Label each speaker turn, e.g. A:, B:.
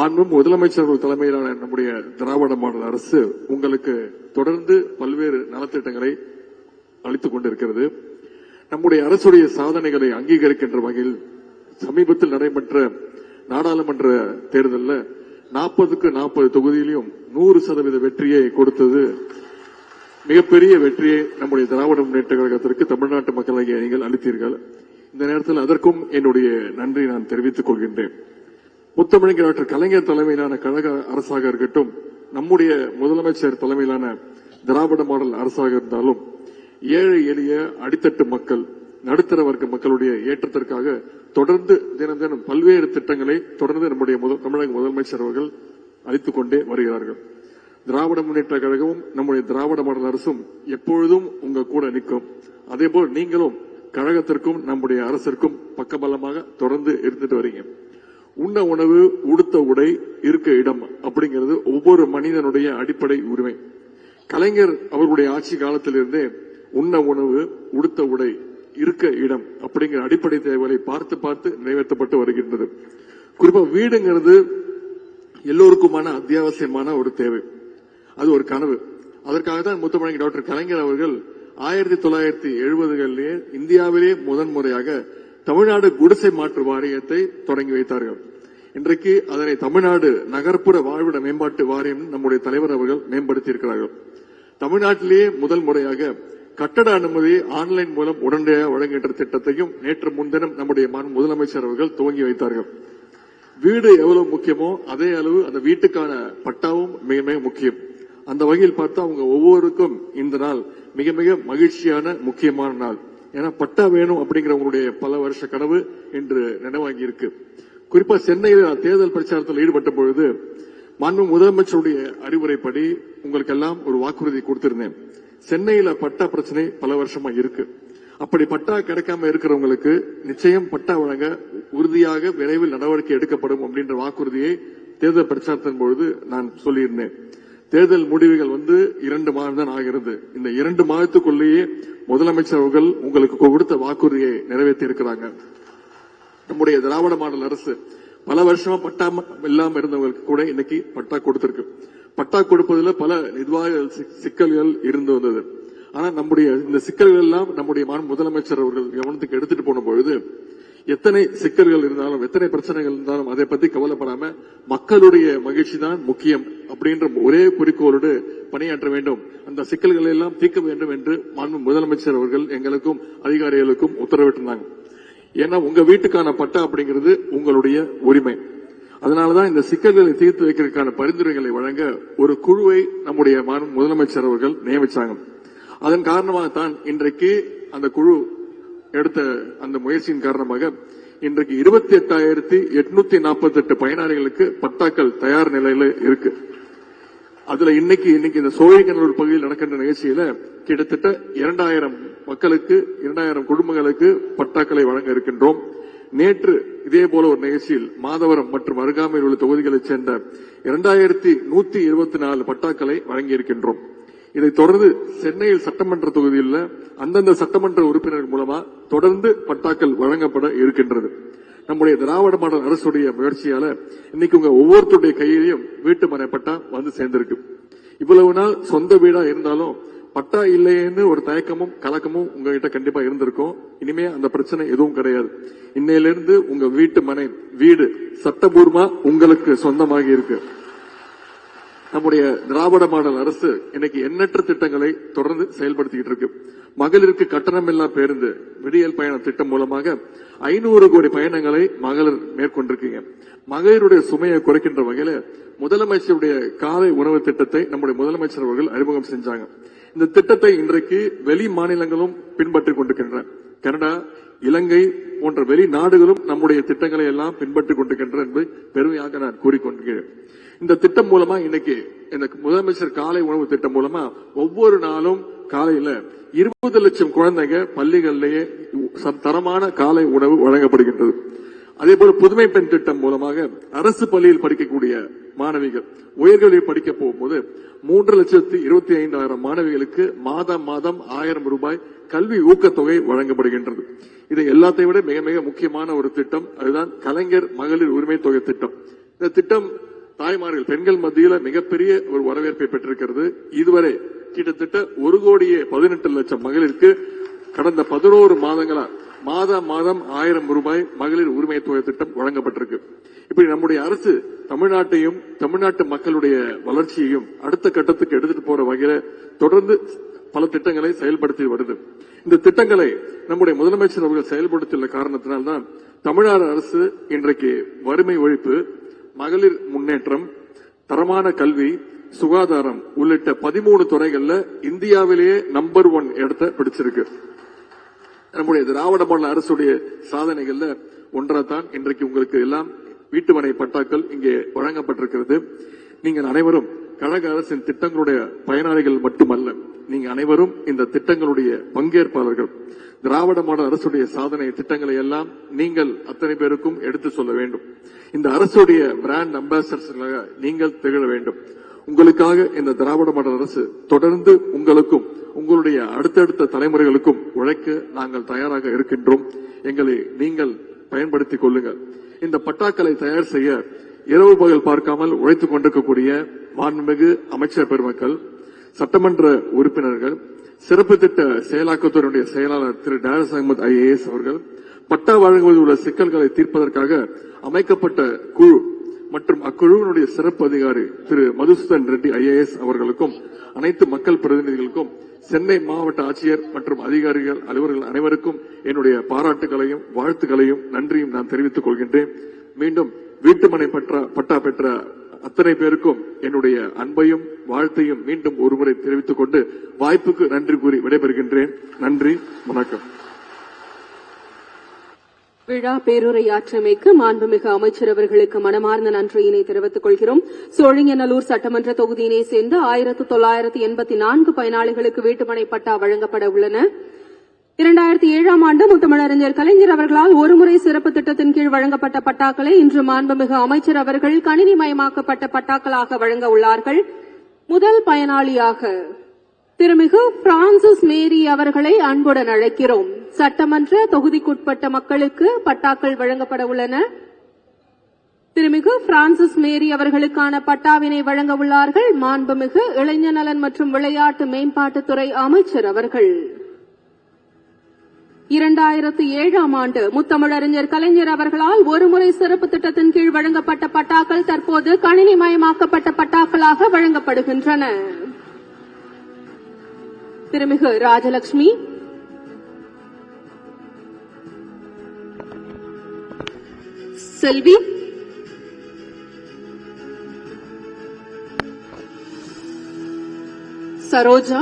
A: மாண்பும் முதலமைச்சர் தலைமையிலான நம்முடைய திராவிட மாடல் அரசு உங்களுக்கு தொடர்ந்து பல்வேறு நலத்திட்டங்களை அளித்துக் கொண்டிருக்கிறது. நம்முடைய அரசுடைய சாதனைகளை அங்கீகரிக்கின்ற வகையில் சமீபத்தில் நடைபெற்ற நாடாளுமன்ற தேர்தலில் நாற்பதுக்கு நாற்பது தொகுதியிலும் நூறு சதவீத வெற்றியை கொடுத்தது. மிகப்பெரிய வெற்றியை நம்முடைய திராவிட முன்னேற்ற கழகத்திற்கு தமிழ்நாட்டு மக்களாகிய நீங்கள் அளித்தீர்கள். இந்த நேரத்தில் அதற்கும் என்னுடைய நன்றி நான் தெரிவித்துக் கொள்கின்றேன். முத்தமிழங்க டாக்டர் கலைஞர் தலைமையிலான கழக அரசாக இருக்கட்டும் நம்முடைய முதலமைச்சர் தலைமையிலான திராவிட மாடல் அரசாக இருந்தாலும் ஏழை எளிய அடித்தட்டு மக்கள் நடுத்தர வர்க்க மக்களுடைய ஏற்றத்திற்காக தொடர்ந்து தினம் தினம் பல்வேறு திட்டங்களை தொடர்ந்து நம்முடைய முதல் தமிழக முதலமைச்சர் அவர்கள் அளித்துக் கொண்டே வருகிறார்கள். திராவிட முன்னேற்ற கழகமும் நம்முடைய திராவிட மாடல் அரசும் எப்பொழுதும் உங்க கூட நிற்கும். அதேபோல் நீங்களும் கழகத்திற்கும் நம்முடைய அரசிற்கும் பக்கபலமாக தொடர்ந்து இருந்துட்டு வரீங்க. உண்ண உணவு உடுத்த உடை இருக்க இடம் அப்படிங்கிறது ஒவ்வொரு மனிதனுடைய அடிப்படை உரிமை. கலைஞர் அவர்களுடைய ஆட்சி காலத்திலிருந்தே உண்ண உணவு உடுத்த உடை இருக்க இடம் அப்படிங்கிற அடிப்படை தேவைகளை பார்த்து பார்த்து நிறைவேற்றப்பட்டு வருகின்றது. குறிப்பா வீடுங்கிறது எல்லோருக்குமான அத்தியாவசியமான ஒரு தேவை. அது ஒரு கனவு. அதற்காக தான் முத்தமிழங்க டாக்டர் கலைஞர் அவர்கள் ஆயிரத்தி தொள்ளாயிரத்தி எழுபதுகளிலே இந்தியாவிலே முதன்முறையாக தமிழ்நாடு குடிசை மாற்று வாரியத்தை தொடங்கி வைத்தார்கள். இன்றைக்கு அதனை தமிழ்நாடு நகர்ப்புற வாழ்விட மேம்பாட்டு வாரியம் நம்முடைய தலைவர் அவர்கள் மேம்படுத்தி இருக்கிறார்கள் தமிழ்நாட்டிலேயே முதல் முறையாக கட்டட அனுமதி ஆன்லைன் மூலம் உடனடியாக வழங்குகின்ற திட்டத்தையும் நேற்று முன்தினம் நம்முடைய முதலமைச்சர் அவர்கள் துவங்கி வைத்தார்கள். வீடு எவ்வளவு முக்கியமோ அதே அளவு அந்த வீட்டுக்கான பட்டாவும் மிக மிக முக்கியம். அந்த வகையில் பார்த்தா அவங்க ஒவ்வொருக்கும் இந்த நாள் மிக மிக மகிழ்ச்சியான முக்கியமான நாள். ஏன்னா பட்டா வேணும் அப்படிங்கிற உங்களுடைய பல வருஷ கனவு இன்று நினைவாகி இருக்கு. குறிப்பா சென்னையில் நான் தேர்தல் பிரச்சாரத்தில் ஈடுபட்ட பொழுது மாண்பு முதலமைச்சருடைய அறிவுரைப்படி உங்களுக்கு எல்லாம் ஒரு வாக்குறுதி கொடுத்திருந்தேன். சென்னையில பட்டா பிரச்சனை பல வருஷமா இருக்கு. அப்படி பட்டா கிடைக்காம இருக்கிறவங்களுக்கு நிச்சயம் பட்டா வழங்க உறுதியாக விரைவில் நடவடிக்கை எடுக்கப்படும் அப்படின்ற வாக்குறுதியை தேர்தல் பிரச்சாரத்தின் பொழுது நான் சொல்லியிருந்தேன். தேர்தல் முடிவுகள் வந்து இரண்டு மாதம் தான் ஆகிறது. இந்த இரண்டு மாதத்துக்குள்ளேயே முதலமைச்சர் அவர்கள் உங்களுக்கு கொடுத்த வாக்குறுதியை நிறைவேற்றி இருக்கிறாங்க நம்முடைய திராவிட மாடல் அரசு பல வருஷமா பட்டா இல்லாமல் இல்லாம இருந்தவங்களுக்கு கூட இன்னைக்கு பட்டா கொடுத்திருக்கு. பட்டா கொடுப்பதில் பல நிர்வாக சிக்கல்கள் இருந்து வந்தது. ஆனா நம்முடைய இந்த சிக்கல்கள் எல்லாம் நம்முடைய முதலமைச்சர் அவர்கள் கவனத்துக்கு எடுத்துட்டு போன பொழுது எத்தனை சிக்கல்கள் இருந்தாலும் எத்தனை பிரச்சனைகள் இருந்தாலும் அதை பத்தி கவலைப்படாம மக்களுடைய மகிழ்ச்சி தான் முக்கியம் அப்படின்ற ஒரே குறிக்கோளோடு பணியாற்ற வேண்டும். அந்த சிக்கல்களை எல்லாம் தீர்க்க வேண்டும் என்று மாண்பு முதலமைச்சர் அவர்கள் எங்களுக்கும் அதிகாரிகளுக்கும் உத்தரவிட்டிருந்தாங்க. ஏன்னா உங்க வீட்டுக்கான பட்டா அப்படிங்கிறது உங்களுடைய உரிமை. அதனாலதான் இந்த சிக்கல்களை தீர்த்து வைக்கிறதுக்கான பரிந்துரைகளை வழங்க ஒரு குழுவை நம்முடைய முதலமைச்சர் அவர்கள் நியமிச்சாங்க. அதன் காரணமாகத்தான் இன்றைக்கு அந்த குழு எடுத்த அந்த முயற்சியின் காரணமாக இன்றைக்கு இருபத்தி எட்டாயிரத்தி எட்நூத்தி நாற்பத்தி எட்டு பயனாளிகளுக்கு பட்டாக்கள் தயார் நிலையில இருக்கு. அதுல இன்னைக்கு இன்னைக்கு இந்த சோழிகனூர் பகுதியில் நடக்கின்ற நிகழ்ச்சியில கிட்டத்தட்ட இரண்டாயிரம் மக்களுக்கு இரண்டாயிரம் குடும்பங்களுக்கு பட்டாக்களை வழங்க இருக்கின்றோம். நேற்று இதே போல ஒரு நிகழ்ச்சியில் மாதவரம் மற்றும் அருகாமையில் உள்ள தொகுதிகளைச் சேர்ந்த இரண்டாயிரத்தி நூத்தி இருபத்தி நாலு பட்டாக்களை வழங்கி இருக்கின்றோம் இதைத் தொடர்ந்து சென்னையில் சட்டமன்ற தொகுதியில் அந்தந்த சட்டமன்ற உறுப்பினர் மூலமா தொடர்ந்து பட்டாக்கள் வழங்கப்பட இருக்கின்றது. நம்முடைய திராவிட மாடல் அரசுடைய முயற்சியால இன்னைக்கு உங்க ஒவ்வொருத்தருடைய கையிலையும் வீட்டு மனைப்பட்டா பட்டா வந்து சேர்ந்திருக்கு. இவ்வளவு நாள் சொந்த வீடா இருந்தாலும் பட்டா இல்லையேன்னு ஒரு தயக்கமும் கலக்கமும் உங்ககிட்ட கண்டிப்பா இருந்திருக்கும். இனிமே அந்த பிரச்சனை எதுவும் கிடையாது. இன்னையிலிருந்து உங்க வீட்டு மனை வீடு சட்டபூர்வமா உங்களுக்கு சொந்தமாகி இருக்கு. நம்முடைய திராவிட மாடல் அரசு இன்னைக்கு எண்ணற்ற திட்டங்களை தொடர்ந்து செயல்படுத்திக்கிட்டு இருக்கு. மகளிருக்கு கட்டணமில்லா பேருந்து விடியல் பயண திட்டம் மூலமாக ஐநூறு கோடி பயணங்களை மகளிர் மேற்கொண்டிருக்கீங்க. மகளிருடைய சுமையை குறைக்கின்ற வகையில முதலமைச்சருடைய காலை உணவு திட்டத்தை நம்முடைய முதலமைச்சர் அவர்கள் அறிமுகம் செஞ்சாங்க. இந்த திட்டத்தை இன்றைக்கு வெளி மாநிலங்களும் பின்பற்றிக் கொண்டிருக்கின்றன. கனடா இலங்கை போன்ற வெளிநாடுகளும் நம்முடைய திட்டங்களை எல்லாம் பின்பற்றிக் கொண்டிருக்கின்றன என்பதை பெருமையாக நான் கூறிக்கொண்டிருக்கிறேன் இந்த திட்டம் மூலமா இன்னைக்கு இந்த முதலமைச்சர் காலை உணவு திட்டம் மூலமா ஒவ்வொரு நாளும் காலையில இருபது லட்சம் குழந்தைங்க பள்ளிகளிலேயே ச- தரமான காலை உணவு வழங்கப்படுகின்றது. அதே போல புதுமை பெண் திட்டம் மூலமாக அரசு பள்ளியில் படிக்கக்கூடிய மாணவிகள் உயர்கல்வி படிக்க போகும்போது மூன்று லட்சத்தி இருபத்தி ஐந்தாயிரம் மாணவிகளுக்கு மாதம் மாதம் ஆயிரம் ரூபாய் கல்வி ஊக்கத்தொகை வழங்கப்படுகின்றது. இது எல்லாத்தையும் விட மிக மிக முக்கியமான ஒரு திட்டம் அதுதான் கலைஞர் மகளிர் உரிமை தொகை திட்டம். இந்த திட்டம் தாய்மார்கள் பெண்கள் மத்தியில் மிகப்பெரிய ஒரு வரவேற்பை பெற்றிருக்கிறது. இதுவரை கிட்டத்தட்ட ஒரு கோடியே பதினெட்டு லட்சம் மகளிருக்கு கடந்த பதினோரு மாதங்களா மாதம் மாதம் ஆயிரம் ரூபாய் மகளிர் உரிமை தொகை திட்டம் வழங்கப்பட்டிருக்கு. இப்படி நம்முடைய அரசு தமிழ்நாட்டையும் தமிழ்நாட்டு மக்களுடைய வளர்ச்சியையும் அடுத்த கட்டத்துக்கு எடுத்துட்டு போற வகையில தொடர்ந்து பல திட்டங்களை செயல்படுத்தி வருது. இந்த திட்டங்களை நம்முடைய முதலமைச்சர் அவர்கள் செயல்படுத்தியுள்ள காரணத்தினால்தான் தமிழ்நாடு அரசு இன்றைக்கு வறுமை ஒழிப்பு மகளிர் முன்னேற்றம் தரமான கல்வி சுகாதாரம் உள்ளிட்ட பதிமூணு துறைகள்ல இந்தியாவிலேயே நம்பர் ஒன் இடத்தை பிடிச்சிருக்கு. நம்முடைய திராவிட மாநில அரசுடைய சாதனைகள்ல ஒன்றாதான் இன்றைக்கு உங்களுக்கு எல்லாம் வீட்டுமனை பட்டாக்கள் இங்கே வழங்கப்பட்டிருக்கிறது. நீங்கள் அனைவரும் கழக அரசின் திட்டங்களுடைய பயனாளிகள் மட்டுமல்ல நீங்க அனைவரும் இந்த திட்டங்களுடைய பங்கேற்பாளர்கள். திராவிட மாடல் அரசுடைய சாதனை திட்டங்களை எல்லாம் நீங்கள் அத்தனை பேருக்கும் எடுத்து சொல்ல வேண்டும். இந்த அரசுடைய பிராண்ட் அம்பாசடர்ஸ்களாக நீங்கள் திகழ வேண்டும். உங்களுக்காக இந்த திராவிட மாடல் அரசு தொடர்ந்து உங்களுக்கும் உங்களுடைய அடுத்தடுத்த தலைமுறைகளுக்கும் உழைக்க நாங்கள் தயாராக இருக்கின்றோம். எங்களை நீங்கள் பயன்படுத்திக் கொள்ளுங்கள். இந்த பட்டாக்களை தயார் செய்ய இரவு பகல் பார்க்காமல் உழைத்துக் கொண்டிருக்கக்கூடிய மாண்புமிகு அமைச்சர் பெருமக்கள் சட்டமன்ற உறுப்பினர்கள் சிறப்பு திட்ட செயலாக்கத்துறையுடைய செயலாளர் திரு. டேரஸ் அகமது ஐஏஎஸ் அவர்கள் பட்டா வழங்குவதில் உள்ள சிக்கல்களை தீர்ப்பதற்காக அமைக்கப்பட்ட குழு மற்றும் அக்குழுவினுடைய சிறப்பு அதிகாரி திரு மதுசூதன் ரெட்டி ஐஏஎஸ் அவர்களுக்கும் அனைத்து மக்கள் பிரதிநிதிகளுக்கும் சென்னை மாவட்ட ஆட்சியர் மற்றும் அதிகாரிகள் அலுவலர்கள் அனைவருக்கும் என்னுடைய பாராட்டுகளையும் வாழ்த்துக்களையும் நன்றியும் நான் தெரிவித்துக் கொள்கின்றேன். மீண்டும் வீட்டுமனை பற்றா பட்டா பெற்ற அத்தனை பேருக்கும் என்னுடைய அன்பையும் வாழ்த்தையும் மீண்டும் ஒருமுறை தெரிவித்துக் கொண்டு வாய்ப்புக்கு நன்றி கூறி விடைபெறுகின்றேன். நன்றி வணக்கம்.
B: விழா பேருரையாற்றமைக்கு மாண்புமிகு அமைச்சர் அவர்களுக்கு மனமார்ந்த நன்றியினை தெரிவித்துக் கொள்கிறோம். சோழிங்கநல்லூர் சட்டமன்ற தொகுதியினை சேர்ந்த ஆயிரத்து தொள்ளாயிரத்து எண்பத்தி நான்கு பயனாளிகளுக்கு வீட்டுமனை பட்டா வழங்கப்பட உள்ளன. இரண்டாயிரத்தி ஏழாம் ஆண்டு முத்தமிழறிஞர் கலைஞர் அவர்களால் ஒருமுறை சிறப்பு திட்டத்தின் கீழ் வழங்கப்பட்ட பட்டாக்களை இன்று மாண்புமிகு அமைச்சர் அவர்கள் கணினிமயமாக்கப்பட்ட பட்டாக்களாக வழங்க உள்ளார்கள். முதல் பயனாளியாக திருமிகு பிரான்சிஸ் மேரி அவர்களை அன்புடன் அழைக்கிறோம். சட்டமன்ற தொகுதிக்குட்பட்ட மக்களுக்கு பட்டாக்கள் வழங்கப்பட உள்ளன. திருமிகு பிரான்சிஸ் மேரி அவர்களுக்கான பட்டாவினை வழங்க உள்ளார்கள் மாண்புமிகு இளைஞர் நலன் மற்றும் விளையாட்டு மேம்பாட்டுத்துறை அமைச்சர் அவர்கள். இரண்டாயிரத்து ஏழாம் ஆண்டு முத்தமிழறிஞர் கலைஞர் அவர்களால் ஒருமுறை சிறப்பு திட்டத்தின் கீழ் வழங்கப்பட்ட பட்டாக்கள் தற்போது கணினிமயமாக்கப்பட்ட பட்டாக்களாக வழங்கப்படுகின்றன. திருமிகு ராஜலட்சுமி செல்வி சரோஜா